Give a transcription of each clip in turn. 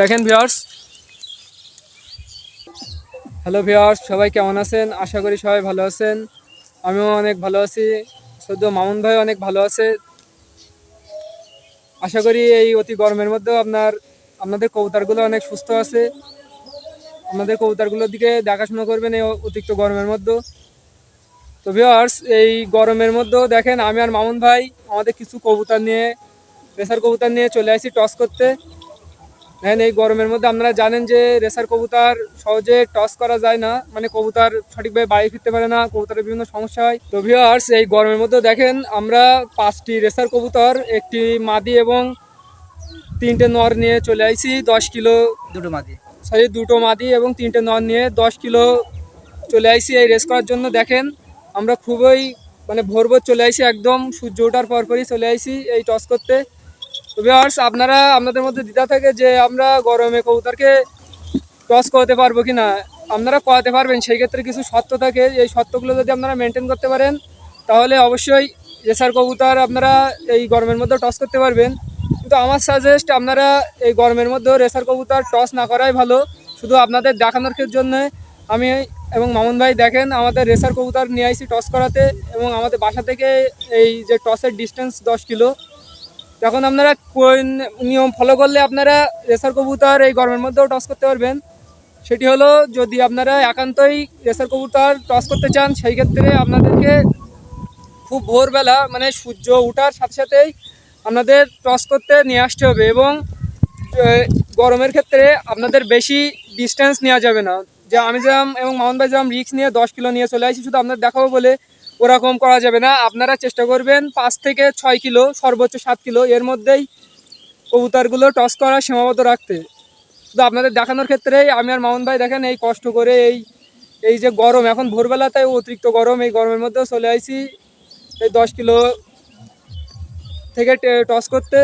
দেখেন viewers hello viewers সবাই কেমন আছেন? আশা করি সবাই ভালো আছেন। আমিও অনেক ভালো আছি। সদ্য মামুন ভাই অনেক ভালো আছে। আশা করি এই অতি গরমের মধ্যেও আপনার, আপনাদের কবুতারগুলো অনেক সুস্থ আছে। আপনাদের কবুতরগুলোর দিকে দেখাশোনা করবেন এই অতিরিক্ত গরমের মধ্যে তো ভিওর্স এই গরমের মধ্যেও দেখেন আমি আর মামুন ভাই আমাদের কিছু কবুতর নিয়ে রেসার কবুতর নিয়ে চলে আসি টস করতে। দেখেন এই গরমের মধ্যে আপনারা জানেন যে রেসার কবুতার সহজে টস করা যায় না। মানে কবুতার সঠিকভাবে বাড়ি ফিরতে পারে না কবুতারের বিভিন্ন সমস্যা হয়। তো ভিওয়ার্স এই গরমের মধ্যে দেখেন আমরা পাঁচটি রেসার কবুতর একটি মাদি এবং তিনটে নর নিয়ে চলে আইছি দশ কিলো দুটো মাদি। সরি দুটো মাদি এবং তিনটে নর নিয়ে দশ কিলো চলে আইছি এই রেস করার জন্য। দেখেন আমরা খুবই মানে ভোর ভোর চলে আইছি একদম সূর্য ওঠার পরপরই চলে আইছি এই টস করতে। তো ভিউয়ার্স আপনারা, আপনাদের মধ্যে দ্বিধা থাকে যে আমরা গরমে কবুতরকে টস করাতে পারব কি না আপনারা করাতে পারবেন, সেই ক্ষেত্রে কিছু শর্ত থাকে। এই শর্তগুলো যদি আপনারা মেনটেন করতে পারেন, তাহলে অবশ্যই রেসার কবুতর আপনারা এই গরমের মধ্যে টস করতে পারবেন। কিন্তু আমার সাজেস্ট আপনারা এই গরমের মধ্যে রেসার কবুতর টস না করাই ভালো। শুধু আপনাদের দেখানোর জন্য আমি এবং মামুন ভাই দেখেন, আমাদের রেসার কবুতর নিয়ে আইসি টস করাতে এবং আমাদের বাসা থেকে এই যে টসের ডিস্টেন্স দশ কিলো তখন আপনারা কোন নিয়ম ফলো করলে আপনারা রেসার কবুতর এই গরমের মধ্যেও টস করতে পারবেন। সেটি হলো যদি আপনারা একান্তই রেসার কবুতর টস করতে চান, সেই ক্ষেত্রে আপনাদেরকে খুব ভোরবেলা মানে সূর্য ওঠার সাথে সাথেই আপনাদের টস করতে নিয়ে আসতে হবে এবং গরমের ক্ষেত্রে আপনাদের বেশি ডিস্টেন্স নেওয়া যাবে না। যে আমি যেরকম এবং মামুন ভাই যেরকম রিক্স নিয়ে দশ কিলো নিয়ে চলে আসি, শুধু আপনাদের দেখাবো বলে ওরকম করা যাবে না। আপনারা চেষ্টা করবেন পাঁচ থেকে ছয় কিলো, সর্বোচ্চ সাত কিলো, এর মধ্যেই কবুতরগুলো টস করা সীমাবদ্ধ রাখতে। শুধু আপনাদের দেখানোর ক্ষেত্রেই আমি আর মামুন ভাই দেখেন এই কষ্ট করে এই এই যে গরম, এখন ভোরবেলাতেই অতিরিক্ত গরম, এই গরমের মধ্যেও চলে আইছি এই দশ কিলো থেকে টস করতে।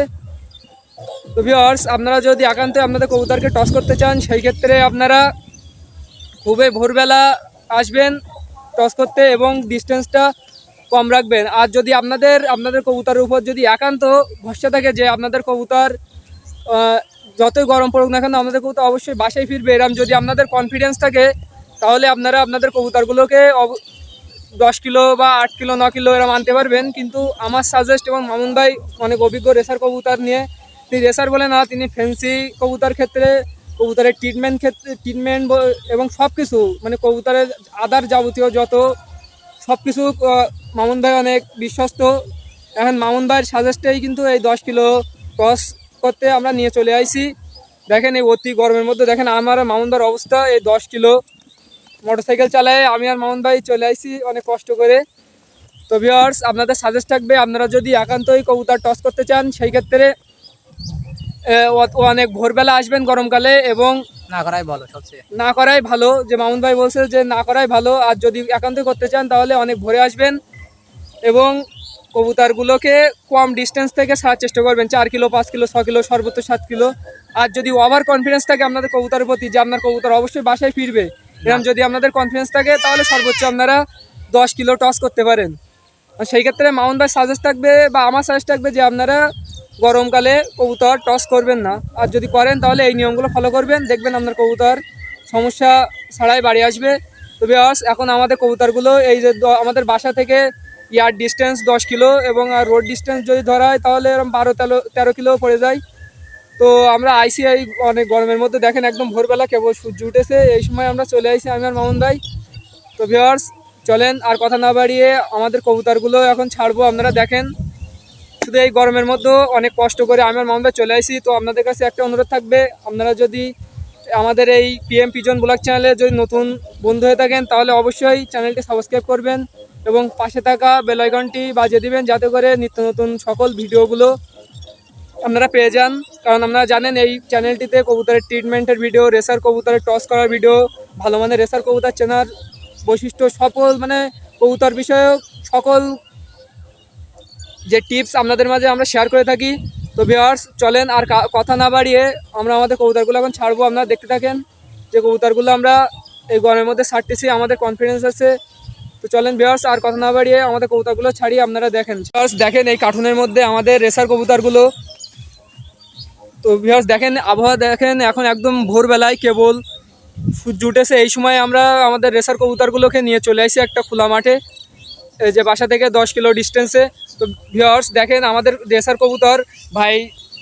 তো ভিওয়ার্স আপনারা যদি একান্তে আপনাদের কবুতরকে টস করতে চান, সেই ক্ষেত্রে আপনারা খুবই ভোরবেলা আসবেন। টস করতে এবং ডিস্টেন্সটা কম রাখবেন। আর যদি আপনাদের আপনাদের কবুতরের উপর যদি একান্ত ভরসা থাকে যে আপনাদের কবুতর যতই গরম পড়ুক না কেন, আপনাদের কবুতর অবশ্যই বাসায় ফিরবে। এরম যদি আপনাদের কনফিডেন্স থাকে, তাহলে আপনারা আপনাদের কবুতরগুলোকে দশ কিলো বা আট কিলো, ন কিলো এরম আনতে পারবেন। কিন্তু আমার সাজেস্ট এবং মামুন ভাই অনেক অভিজ্ঞ রেসার কবুতর নিয়ে, তিনি রেসার বলে না, তিনি ফ্যান্সি কবুতর ক্ষেত্রে কবুতরের ট্রিটমেন্ট ক্ষেত্রে ট্রিটমেন্ট এবং সব কিছু মানে কবুতরের আদার যাবতীয় যত সব কিছু মামুন ভাই অনেক বিশ্বস্ত। এখন মামুন ভাইয়ের সাজেস্টেই কিন্তু এই দশ কিলো টস করতে আমরা নিয়ে চলে আইছি। দেখেন এই অতি গরমের মধ্যে, দেখেন আমার মামুন ভাইয়ের অবস্থা, এই দশ কিলো মোটরসাইকেল চালায় আমি আর মামুন ভাই চলে আইছি অনেক কষ্ট করে। তো ভিওয়ার্স আপনাদের সাজেস্ট থাকবে, আপনারা যদি একান্তই কবুতর টস করতে চান, সেই ক্ষেত্রে অনেক ভোরবেলা আসবেন গরমকালে এবং না করাই ভালো সবচেয়ে। না করাই ভালো। যে মামুন ভাই বলছে যে না করাই ভালো আর যদি একান্ত করতে চান তাহলে অনেক ভোরে আসবেন এবং কবুতারগুলোকে কম ডিস্টেন্স থেকে ছাড়ার চেষ্টা করবেন। চার কিলো পাঁচ কিলো ছ কিলো সর্বোচ্চ সাত কিলো। আর যদি ওভার কনফিডেন্স থাকে আপনাদের কবুতার প্রতি যে আপনার কবুতর অবশ্যই বাসায় ফিরবে। এরকম যদি আপনাদের কনফিডেন্স থাকে তাহলে সর্বোচ্চ আপনারা দশ কিলো টস করতে পারেন। সেই ক্ষেত্রে মামুন ভাই সাজেস্ট থাকবে বা আমার সাজেস্ট থাকবে যে আপনারা গরমকালে কবুতর টস করবেন না। আর যদি করেন তাহলে এই নিয়মগুলো ফলো করবেন। দেখবেন আপনার কবুতর সমস্যা ছাড়াই বাড়ি আসবে। তো বিয়াস এখন আমাদের কবুতরগুলো এই যে আমাদের বাসা থেকে ইয়ার ডিস্টেন্স দশ কিলো এবং আর রোড ডিস্টেন্স যদি ধরা হয় তাহলে এরকম বারো তেরো তেরো কিলো পড়ে যায়। তো আমরা আইসিআই অনেক গরমের মধ্যে দেখেন একদম ভোরবেলা কেবল সূর্য উঠেছে। এই সময় আমরা চলে আইসি আমি আর মামুন ভাই। তো ভিওয়ার্স চলেন আর কথা না বাড়িয়ে আমাদের কবুতরগুলো এখন ছাড়বো। আপনারা দেখেন শুধু এই গরমের মধ্যেও অনেক কষ্ট করে আমি আর মামুন ভাই চলে আসি। তো আপনাদের কাছে একটা অনুরোধ থাকবে, আপনারা যদি আমাদের এই পিএম পিজন ব্লগ চ্যানেলে যদি নতুন বন্ধু হয়ে থাকেন, তাহলে অবশ্যই চ্যানেলটি সাবস্ক্রাইব করবেন এবং পাশে থাকা বেল আইকনটি বাজিয়ে দিবেন যাতে করে নিত্য নতুন সকল ভিডিওগুলো আপনারা পেয়ে যান। কারণ আপনারা জানেন, এই চ্যানেলটিতে কবুতরের ট্রিটমেন্টের ভিডিও রেসার কবুতরের টস করার ভিডিও ভালো মানের রেসার কবুতর চেনার বৈশিষ্ট্য সকল মানে কবুতর বিষয়ক সকল যে টিপস আপনাদের মাঝে আমরা শেয়ার করে থাকি। তো ভিওয়ার্স চলেন আর কথা না বাড়িয়ে আমরা আমাদের কবুতারগুলো এখন ছাড়বো। আপনারা দেখতে থাকেন যে কবুতারগুলো আমরা এই গরমের মধ্যে ছাড়তেছি আমাদের কনফিডেন্স আছে। তো চলেন ভিওয়ার্স আর কথা না বাড়িয়ে আমাদের কবুতরগুলো ছাড়িয়ে আপনারা দেখেন। ভিউয়ার্স, দেখেন এই কার্টুনের মধ্যে আমাদের রেসার কবুতারগুলো। তো ভিউয়ার্স দেখেন আবহাওয়া দেখেন এখন একদম ভোরবেলায় কেবল সূর্য উঠেছে। এই সময় আমরা আমাদের রেসার কবুতারগুলোকে নিয়ে চলে আসি একটা খোলা মাঠে। যে বাসা থেকে দশ কিলো ডিস্টেন্সে তো ভিউয়ার্স দেখেন আমাদের রেসার কবুতর, ভাই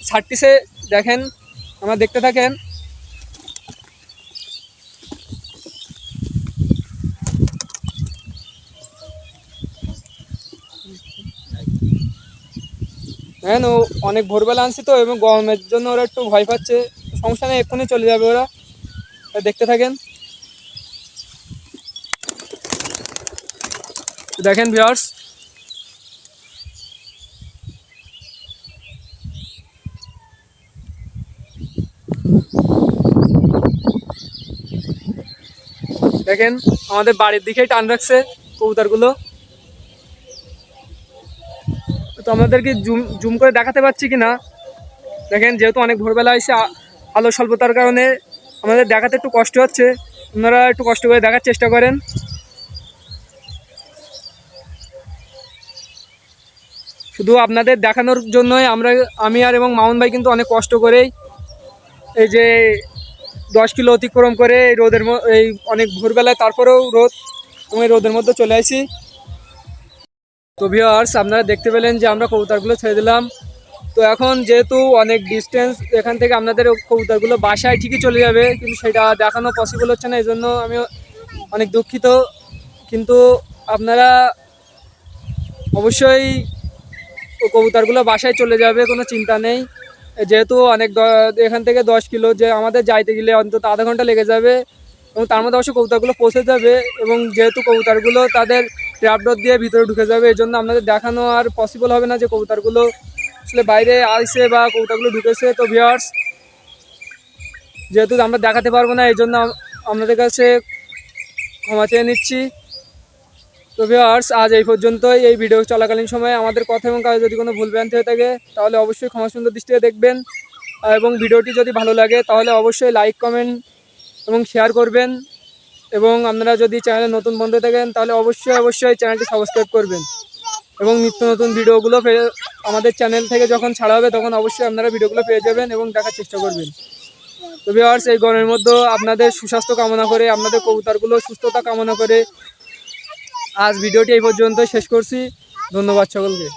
ছাড়তিছে, দেখেন, আমরা দেখতে থাকেন। হ্যাঁ ও অনেক ভোরবেলা আনছি তো, এবং গরমের জন্য ওরা একটু ভয় পাচ্ছে। সমস্যা নেই, এক্ষুনি চলে যাবে ওরা। দেখতে থাকেন। দেখেন ভিউয়ার্স দেখেন, আমাদের বাড়ির দিকেই টান রাখছে কবুতরগুলো। তো আমাদেরকে জুম জুম করে দেখাতে পারছি কি না দেখেন, যেহেতু অনেক ভোরবেলা আ- আলো স্বল্পতার কারণে আমাদের দেখাতে একটু কষ্ট হচ্ছে। আপনারা একটু কষ্ট করে দেখার চেষ্টা করেন। শুধু আপনাদের দেখানোর জন্যই আমরা আমি আর এবং মামুন ভাই কিন্তু অনেক কষ্ট করেই এই যে দশ কিলো অতিক্রম করে এই রোদের এই অনেক ভোরবেলায় তারপরেও রোদ এবং রোদের মধ্যে চলে আসি তো ভিউয়ার্স আপনারা দেখতে পেলেন যে আমরা কবুতরগুলো ছেড়ে দিলাম। তো এখন যেহেতু অনেক ডিস্টেন্স এখান থেকে আপনাদের কবুতরগুলো বাসায় ঠিকই চলে যাবে, কিন্তু সেটা দেখানো পসিবল হচ্ছে না এই জন্য আমি অনেক দুঃখিত। কিন্তু আপনারা অবশ্যই কবুতরগুলো বাসায় চলে যাবে, কোনো চিন্তা নেই। যেহেতু অনেক এখান থেকে দশ কিলো যে আমাদের যাইতে গেলে অন্তত আধা ঘণ্টা লেগে যাবে এবং তার মধ্যে অবশ্যই কবুতরগুলো পৌঁছে যাবে এবং যেহেতু কবুতরগুলো তাদের ট্র্যাপডোর দিয়ে ভিতরে ঢুকে যাবে, এই জন্য আপনাদের দেখানো আর পসিবল হবে না যে কবুতরগুলো আসলে বাইরে আসছে বা কবুতরগুলো ঢুকেছে। তো ভিওয়ার্স যেহেতু আমরা দেখাতে পারব না, এই জন্য আপনাদের কাছে ক্ষমা চেয়ে নিচ্ছি। তো ভিওয়ার্স আজ এই পর্যন্তই। এই ভিডিও চলাকালীন সময়ে আমাদের কথা এবং কাজে যদি কোনো ভুল ভ্রান্তি হয়ে থাকে, তাহলে অবশ্যই ক্ষমা সুন্দর দৃষ্টিতে দেখবেন। এবং ভিডিওটি যদি ভালো লাগে, তাহলে অবশ্যই লাইক কমেন্ট এবং শেয়ার করবেন। এবং আপনারা যদি চ্যানেলে নতুন বন্ধু থাকেন, তাহলে অবশ্যই অবশ্যই চ্যানেলটি সাবস্ক্রাইব করবেন। এবং নিত্য নতুন ভিডিওগুলো আমাদের চ্যানেল থেকে যখন ছাড়া হবে, তখন অবশ্যই আপনারা ভিডিওগুলো পেয়ে যাবেন এবং দেখার চেষ্টা করবেন। তো ভিওয়ার্স এই গরমের মধ্যে আপনাদের সুস্বাস্থ্য কামনা করে, আপনাদের কবুতরগুলো সুস্থতা কামনা করে আজ ভিডিওটি এই পর্যন্ত শেষ করছি। ধন্যবাদ সকলকে।